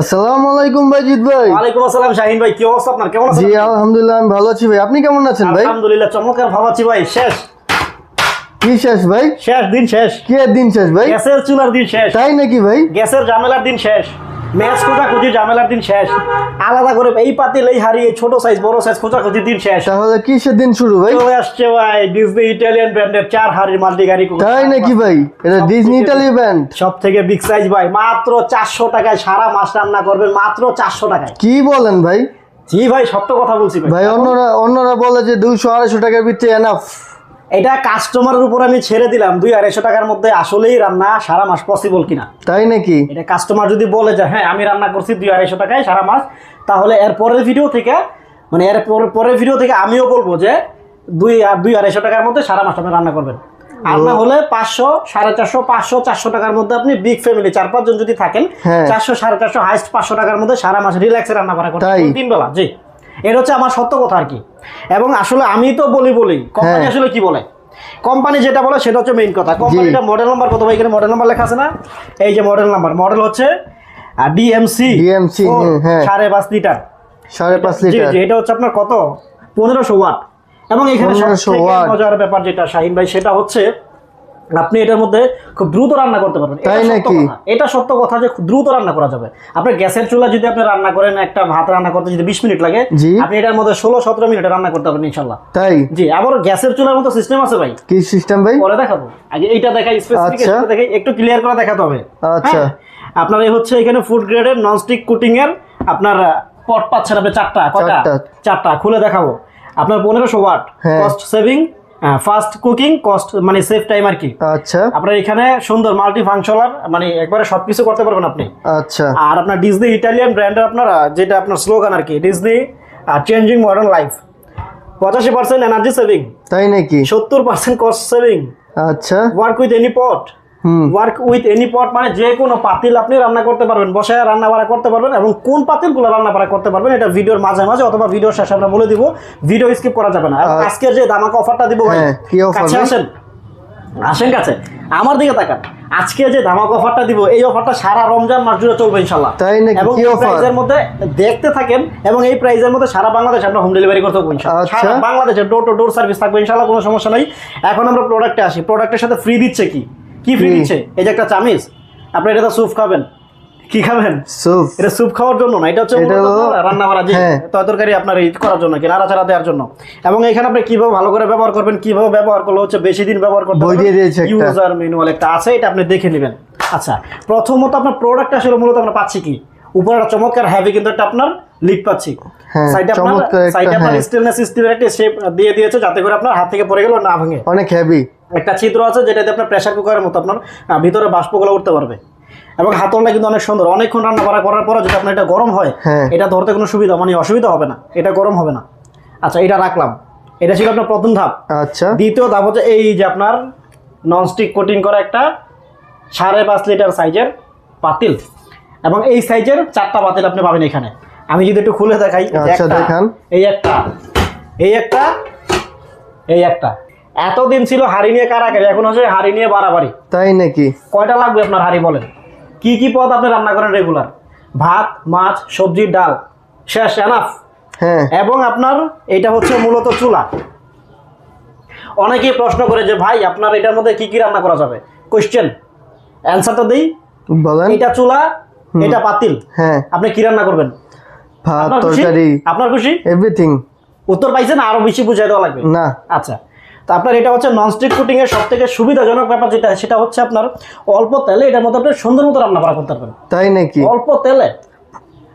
আসসালামু আলাইকুম ভাইজিৎ ভাই। ওয়ালাইকুম আসসালাম শাহিন ভাই কি অবস্থা আপনার? কেমন আছেন জি আলহামদুলিল্লাহ আমি ভালো আছি ভাই। আপনি কেমন আছেন ভাই? আলহামদুলিল্লাহ চমৎকার ভালো আছি ভাই। শেষ? কি শেষ ভাই? শেষ দিন শেষ। কি দিন শেষ ভাই? গ্যাসের চুলার দিন শেষ। তাই নাকি ভাই? গ্যাসের ঝামেলার দিন শেষ। ম্যাচ খোঁজাখুঁজি ঝামেলার দিন শেষ। আলাদা করে এই পাতিল এই এই ছোট সাইজ বড় সাইজ খোঁজাখুঁজির দিন শেষ। তাহলে কিসের দিন শুরু ভাই? চলে আসছে ভাই ডিজনি ইটালিয়ান ব্র্যান্ডের চার হাড়ির মাল্টি গাড়ি তাই নাকি ভাই? এটা ডিজনি ইটালি ব্যান্ড সব থেকে বিগ সাইজ ভাই। মাত্র চারশো টাকায় সারা মাস রান্না করবেন মাত্র চারশো টাকায়। কি বলেন ভাই? জি ভাই সত্য কথা বলছি ভাই। ভাই অন্যরা অন্যরা বলে যে দুইশো আড়াইশো টাকার ভিতরে এনাফ এটা কাস্টমারের উপর আমি ছেড়ে দিলাম। দুই আড়াইশো টাকার মধ্যে আসলেই রান্না সারা মাস পসিবল কিনা। তাই নাকি? এটা কাস্টমার যদি বলে যে হ্যাঁ আমি রান্না করছি দুই আড়াইশো টাকায় সারা মাস তাহলে এর পরের ভিডিও থেকে মানে এর পরের ভিডিও থেকে আমিও বলব যে দুই আর দুই আড়াইশো টাকার মধ্যে সারা মাস আপনি রান্না করবেন। আর না হলে পাঁচশো সাড়ে চারশো পাঁচশো চারশো টাকার মধ্যে আপনি বিগ ফ্যামিলি চার পাঁচজন যদি থাকেন হ্যাঁ। চারশো সাড়ে চারশো হাইস্ট পাঁচশো টাকার মধ্যে সারা মাস রিল্যাক্সে রান্না করা করতে তাই? তিন বেলা জি। এটা হচ্ছে আমার সত্য কথা আর কি। এবং আসলে আমি তো বলি বলি কোম্পানি হ্যাঁ। আসলে কি বলে? কোম্পানি যেটা বলে সেটা হচ্ছে মেইন কথা। কোম্পানিটা মডেল নাম্বার কত ভাই? এখানে মডেল নাম্বার লেখা আছে না? এই যে মডেল নাম্বার মডেল হচ্ছে ডিএমসি DMC, হ্যাঁ। সাড়ে পাঁচ লিটার। সাড়ে পাঁচ লিটার। এটা হচ্ছে আপনার কত? পনেরোশো ওয়াট। এবং এখানে 1500 সবথেকে। মজার ব্যাপার যেটা শাহিন ভাই সেটা হচ্ছে আপনি এটার মধ্যে খুব দ্রুত রান্না করতে পারবেন তাই নাকি? এটা সত্য কথা যে দ্রুত রান্না করা যাবে আপনার গ্যাসের চুলা যদি আপনি রান্না করেন একটা ভাত রান্না করতে যদি বিশ মিনিট লাগে আপনি এটার মধ্যে ষোলো সতেরো মিনিটে রান্না করতে পারবেন ইনশাল্লাহ তাই জি আবার গ্যাসের চুলার মতো সিস্টেম আছে ভাই কি সিস্টেম ভাই পরে দেখাবো আগে এইটা দেখাই স্পেসিফিকেশন আচ্ছা। দেখাই একটু ক্লিয়ার করে দেখাতে হবে আচ্ছা। হ্যাঁ? আপনার এই হচ্ছে এখানে ফুড গ্রেডের ননস্টিক কুটিং এর আপনার পট পাচ্ছেন আপনি চারটা কয়টা চারটা। খুলে দেখাবো আপনার পনেরোশো watt. Cost saving fast cooking cost মানে সেফ টাইম আর কি। আচ্ছা। আপনার এখানে সুন্দর মাল্টি ফাংশনাল মানে একবারে সবকিছু করতে পারবেন আপনি। আচ্ছা। আর আপনার ডিজনি ইটালিয়ান ব্র্যান্ডের আপনার যেটা আপনার স্লোগান আর কি ডিজনি চেঞ্জিং মডার্ন লাইফ পঁচাশি পার্সেন্ট এনার্জি সেভিং তাই নাকি? সত্তর পার্সেন্ট কস্ট সেভিং আচ্ছা। Work with any pot work with any pot মানে যে কোনো পাতিল আপনি রান্না করতে পারবেন বসায় রান্না বাড়া করতে পারবেন এবং কোন পাতিলগুলো রান্না বাড়া করতে পারবেন এটা ভিডিওর মাঝে মাঝে অথবা ভিডিওর শেষে আমরা বলে দিব। ভিডিও স্কিপ করা যাবে না। আজকের যে দামাকা অফারটা দিব ভাই হ্যাঁ, কাছে আসেন। আসেন কাছে। আমার দিকে তাকান। আজকে যে ধামাক অফারটা দিব এই অফারটা সারা রমজান মাস জুড়ে চলবে ইনশাল্লাহ তাই নাকি? এবং এই প্রাইজের মধ্যে দেখতে থাকেন এবং এই প্রাইজের মধ্যে সারা বাংলাদেশ আমরা হোম ডেলিভারি করতে পারব আচ্ছা। সারা বাংলাদেশে ডোর টু ডোর সার্ভিস থাকবে ইনশাল্লাহ কোনো সমস্যা নাই। এখন আমরা প্রোডাক্টে আসি। প্রোডাক্টের সাথে ফ্রি দিচ্ছে কি? কি ফ্রি দিচ্ছে এই যে একটা চামিজ আপনি এটা তো স্যুপ খাবেন। কি খাবেন? সুপ এটা স্যুপ খাওয়ার জন্য না এটা হচ্ছে রান্না বাড়া যে হ্যাঁ। তরকারি আপনার এই করার জন্য কি নাড়াচাড়া দেওয়ার জন্য। এবং এখানে আপনি কীভাবে ভালো করে ব্যবহার করবেন কীভাবে ব্যবহার করলে হচ্ছে বেশি দিন ব্যবহার করতে বই দিয়ে দিয়েছে একটা। ইউজার ম্যানুয়াল একটা আছে এটা আপনি দেখে নেবেন। আচ্ছা প্রথমত আপনার প্রোডাক্ট আসলে মূলত আমরা পাচ্ছি কি? উপরে একটা চমৎকার হ্যাভি কিন্তু একটা আপনার লিড পাচ্ছি। হ্যাঁ, সাইডে আপনার চমৎকার একটা, সাইডে আপনার হ্যাঁ। স্টেনলেস স্টিলের একটা শেপ দিয়ে দিয়েছে যাতে করে আপনার হাত থেকে পড়ে গেল না ভাঙে। অনেক হেভি একটা ছিদ্র আছে যেটাতে আপনার প্রেসার কুকারের মতো আপনার ভিতরে বাষ্পগুলো উঠতে পারবে। এবং হাতলটা কিন্তু অনেক সুন্দর। অনেকক্ষণ রান্না করা করার পরে যদি আপনার এটা গরম হয় হ্যাঁ। এটা ধরতে কোনো সুবিধা মানে অসুবিধা হবে না। এটা গরম হবে না। আচ্ছা এটা রাখলাম। এটা ছিল আপনার প্রথম ধাপ। আচ্ছা। দ্বিতীয় ধাপ হচ্ছে এই যে আপনার ননস্টিক কোটিং করা একটা সাড়ে পাঁচ লিটার সাইজের পাতিল। এবং এই সাইজের চারটা পাতিল আপনি পাবেন এখানে। আমি যদি একটু খুলে দেখাই আচ্ছা, দেখান। এই একটা এই একটা এই একটা। এতদিন ছিল হাড়ি নিয়ে কারাকারি এখন হচ্ছে হাড়ি নিয়ে বাড়াবাড়ি। তাই নাকি? কয়টা লাগবে আপনার হাড়ি বলেন? কি কি পদ আপনি রান্না করেন রেগুলার ভাত মাছ সবজি ডাল। শেষ এনাফ হ্যাঁ। এবং আপনার এটা হচ্ছে মূলত চুলা। অনেকেই প্রশ্ন করে যে ভাই আপনার এটার মধ্যে কি কি রান্না করা যাবে? কোশ্চেন অ্যান্সারটা দিই। বলেন। এটা চুলা এটা পাতিল। হ্যাঁ। আপনি কি রান্না করবেন? ভাত তরকারি আপনার খুশি? এভরিথিং উত্তর পাইছেন আরও বেশি বুঝাই দেওয়া লাগবে। না। আচ্ছা। তো আপনার এটা হচ্ছে ননস্টিক কুটিং এর সব থেকে সুবিধাজনক ব্যাপার যেটা সেটা হচ্ছে আপনার অল্প তেলে এটার মধ্যে আপনি সুন্দর মতো রান্না করা করতে পারবেন। তাই নাকি? অল্প তেলে।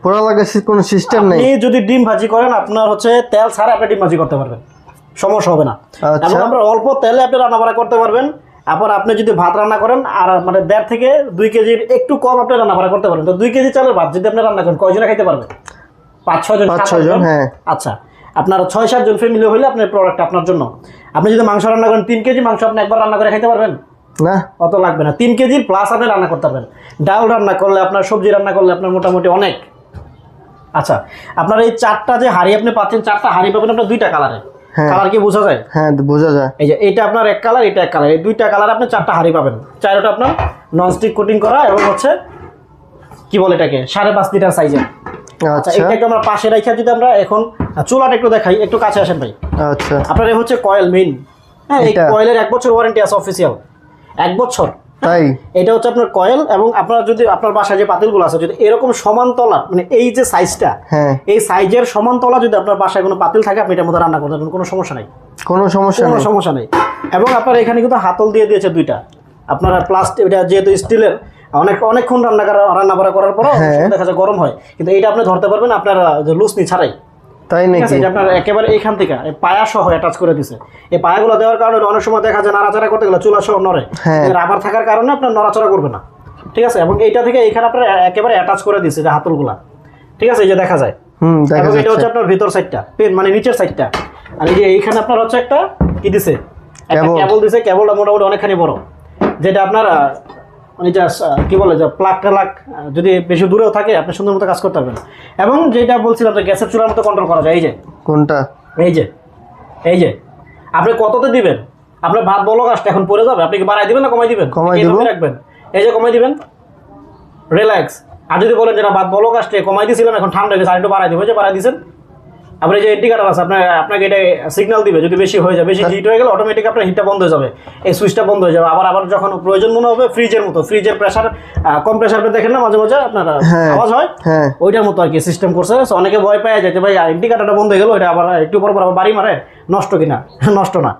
পোড়া লাগা কোনো সিস্টেম নেই? আপনি যদি ডিম ভাজি করেন আপনার হচ্ছে তেল ছাড়া আপনি ডিম ভাজি করতে পারবেন। সমস্যা হবে না। আচ্ছা। এবং আপনার অল্প তেলে আপনি রান্না বাড়া করতে পারবেন। আবার আপনি যদি ভাত রান্না করেন আর মানে দেড় থেকে দুই কেজির একটু কম আপনি রান্না বাড়া করতে পারবেন। তো দুই কেজি চালের ভাত যদি আপনি রান্না করেন কয়জনে খাইতে পারবেন পাঁচ ছয় জন পাঁচ সাত ছয় জন, হ্যাঁ। আচ্ছা আপনার ছয় সাত জন ফ্যামিলি হলে আপনার প্রোডাক্ট আপনার জন্য। আপনি যদি মাংস রান্না করেন তিন কেজি মাংস আপনি একবার রান্না করে খাইতে পারবেন? না। অত লাগবে না। তিন কেজির প্লাস আপনি রান্না করতে পারবেন। ডাল রান্না করলে আপনার সবজি রান্না করলে আপনার মোটামুটি অনেক। আচ্ছা আপনার এই চারটা যে হাড়ি আপনি পাচ্ছেন চারটা হাড়ি পাবেন আপনার দুইটা কালারে হ্যাঁ। কালার কি বোঝা যায়? হ্যাঁ বোঝা যায়। এই যে এটা আপনার এক কালার এটা এক কালার এই দুইটা কালার আপনি চারটা হাড়ি পাবেন। চারটা আপনার ননস্টিক কোটিং করা এবং হচ্ছে কি বলে এটাকে? সাড়ে পাঁচ লিটার সাইজের আচ্ছা আচ্ছা। এটা একটু আমরা পাশে রাখা যদি আমরা এখন চুলাটা একটু দেখাই একটু কাছে আসেন ভাই। আচ্ছা। আপনার এই হচ্ছে কয়েল মেইন হ্যাঁ এই কয়েলের এক বছর ওয়ারেন্টি আছে অফিসিয়াল এক বছর। তাই? এটা হচ্ছে আপনার কয়েল এবং আপনার যদি আপনার বাসায় যে পাতিলগুলো আছে যদি এরকম সমান তলা মানে এই যে সাইজটা হ্যাঁ। এই সাইজের সমান তলা যদি আপনার বাসায় কোনো পাতিল থাকে আপনি এটার মধ্যে রান্না করতে পারবেন কোনো সমস্যা নাই। কোনো সমস্যা কোনো সমস্যা নেই। এবং আপনার এখানে কিন্তু হাতল দিয়ে দিয়েছে দুইটা। আপনার প্লাস্টিক এটা যেহেতু স্টিলের অনেক অনেকক্ষণ রান্না করা রান্না বাড়া করার পরও হ্যাঁ। দেখা যায় গরম হয়। কিন্তু এইটা আপনি ধরতে পারবেন আপনার লুসনি ছাড়াই। তাই নাকি? আপনার একেবারে এইখান থেকে পায়া সহ অ্যাটাচ করে দিছে। এই পায়াগুলো দেওয়ার কারণে অনেক সময় দেখা যায় নাড়াচাড়া করতে গেলে চুলা সহ নড়ে। হ্যাঁ। রাবার থাকার কারণে আপনার নড়াচড়া করবে না। ঠিক আছে এবং এইটা থেকে এখানে আপনার একেবারে অ্যাটাচ করে দিছে যে হাতলগুলা। ঠিক আছে এই যে দেখা যায়। হুম এটা হচ্ছে আপনার ভিতর সাইডটা পেন মানে নিচের সাইডটা আর এই যে এইখানে আপনার হচ্ছে একটা কি দিছে? একটা কেবল দিছে কেবলটা মোটামুটি অনেকখানি বড়। যেটা আপনার মানে যা কি বলে যা প্লাগ টালাক যদি বেশি দূরেও থাকে আপনি সুন্দর মতো কাজ করতে পারবেন। এবং যেটা বলছিলাম যে গ্যাসের চুলার মতো কন্ট্রোল করা যায় এই যে। কোনটা? এই যে এই যে। আপনি কততে দিবেন? আপনার ভাত বলো গাছটা এখন পড়ে যাবে আপনি কি বাড়াই দিবেন না কমাই দিবেন? কমাই রাখবেন? এই যে কমাই দিবেন। রিল্যাক্স আর যদি বলেন যে না ভাত বলো গাছটা কমাই দিয়েছিলাম এখন ঠান্ডা গেছে আর একটু বাড়াই দিব এই যে বাড়াই দিয়েছেন আপনি যে ইন্ডিকেটার আছে আপনার আপনাকে এটা সিগন্যাল দিবে যদি বেশি হয়ে যায় বেশি হিট হয়ে গেলে অটোমেটিক আপনার হিটটা বন্ধ হয়ে যাবে। এই সুইচটা বন্ধ হয়ে যাবে। আবার আবার যখন প্রয়োজন মনে হবে ফ্রিজের মতো ফ্রিজের প্রেশার কম প্রেশার দেখেন না মাঝে মাঝে আপনার হ্যাঁ। আওয়াজ হয়? হ্যাঁ। ওইটার মতো আর কি সিস্টেম করছে। অনেকে ভয় পায় যায় যে ভাই ইন্ডিকেটারটা বন্ধ হয়ে গেল এটা আবার একটু পর পর আবার বাড়ি মারে নষ্ট কিনা? নষ্ট না।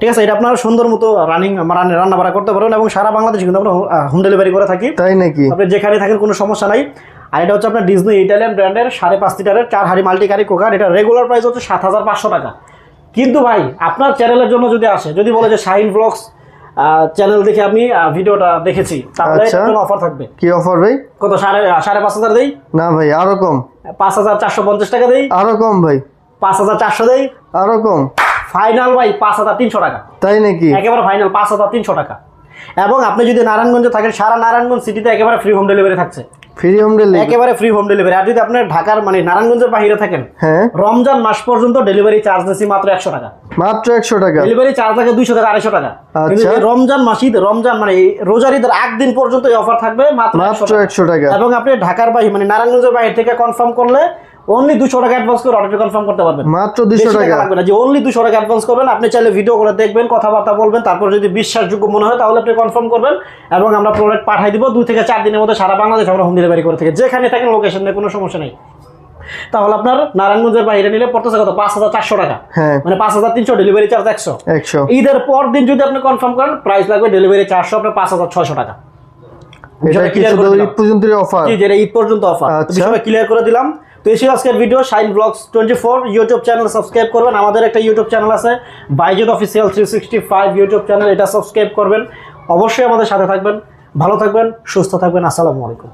ঠিক আছে এটা আপনার সুন্দর মতো রানিং রান্না বাড়া করতে পারবেন এবং সারা বাংলাদেশে কিন্তু আমরা হোম ডেলিভারি করে থাকি। তাই নাকি? আপনি যেখানে থাকেন কোনো সমস্যা নাই। আর এটা হচ্ছে আপনার ডিজনি ইটালিয়ান ব্র্যান্ডের সাড়ে পাঁচ লিটারের চার হাড়ি মাল্টিকারি কুকার এটা রেগুলার প্রাইস হচ্ছে সাত হাজার পাঁচশো টাকা। কিন্তু ভাই আপনার চ্যানেলের জন্য যদি আসে যদি বলে যে শাহিন ব্লগস চ্যানেল দেখে আমি ভিডিওটা দেখেছি তাহলে আচ্ছা। অফার থাকবে? কি অফার ভাই? কত সাড়ে সাড়ে পাঁচ হাজার দেই? না ভাই আরও কম। পাঁচ হাজার চারশো পঞ্চাশ টাকা দেই। আরও কম ভাই। পাঁচ হাজার চারশো দেই। আরও কম। ফাইনাল ভাই পাঁচ হাজার তিনশো টাকা। তাই নাকি? একেবারে ফাইনাল পাঁচ হাজার তিনশো টাকা। এবং আপনি যদি নারায়ণগঞ্জে থাকেন সারা নারায়ণগঞ্জ সিটিতে একেবারে ফ্রি হোম ডেলিভারি থাকছে। ফ্রি হোম ডেলিভারি একেবারে ফ্রি হোম ডেলিভারি আর যদি আপনি ঢাকার মানে নারায়ণগঞ্জের বাইরে থাকেন হ্যাঁ। রমজান মাস পর্যন্ত ডেলিভারি চার্জ দিচ্ছি মাত্র একশো টাকা। মাত্র একশো টাকা? ডেলিভারি চার্জ থাকে দুইশো টাকা আড়াইশো টাকা। আচ্ছা। রমজান মাস ঈদ রমজান মানে রোজার ঈদের দিন পর্যন্ত এই অফার থাকবে মাত্র একশো টাকা। এবং আপনি ঢাকার বাইরে মানে নারায়ণগঞ্জের বাইরে থেকে কনফার্ম করলে অনলি দুশো টাকা অ্যাডভান্স করে অর্ডারটা কনফার্ম করতে পারবেন। মাত্র দুশো টাকা লাগবে না। যে অনলি দুশো টাকা অ্যাডভান্স করবেন আপনি চাইলে ভিডিও করে দেখবেন কথাবার্তা বলবেন তারপর যদি বিশ্বাসযোগ্য মনে হয় তাহলে আপনি কনফার্ম করবেন এবং আমরা প্রোডাক্ট পাঠিয়ে দিব দুই থেকে চার দিনের মধ্যে সারা বাংলাদেশ আমরা হোম ডেলিভারি করে থাকি। যেখানে থাকেন লোকেশন নিয়ে কোনো সমস্যা নেই। তাহলে আপনার নারায়ণগঞ্জের বাইরে নিলে পড়তেছে কত? পাঁচ হাজার চারশো টাকা। হ্যাঁ। মানে পাঁচ হাজার তিনশো ডেলিভারি চার্জ একশো। একশো। ঈদের পর দিন যদি আপনি কনফার্ম করেন প্রাইস লাগবে ডেলিভারি চারশো আপনার পাঁচ হাজার ছয়শো টাকা। এটা বিষয়টা কি clear করে শুধু দিলাম। ঈদ পর্যন্ত অফার জি যেটা ঈদ পর্যন্ত অফার আচ্ছা। বিষয়টা ক্লিয়ার করে দিলাম। তো ছিল আজকের video sign blogs twenty four YouTube channel subscribe করবেন। আমাদের একটা ইউটিউব চ্যানেল আছে বাইজুদ official three sixty five YouTube channel এটা সাবস্ক্রাইব করবেন। অবশ্যই আমাদের সাথে থাকবেন, ভালো থাকবেন, সুস্থ থাকবেন। আসসালামু আলাইকুম।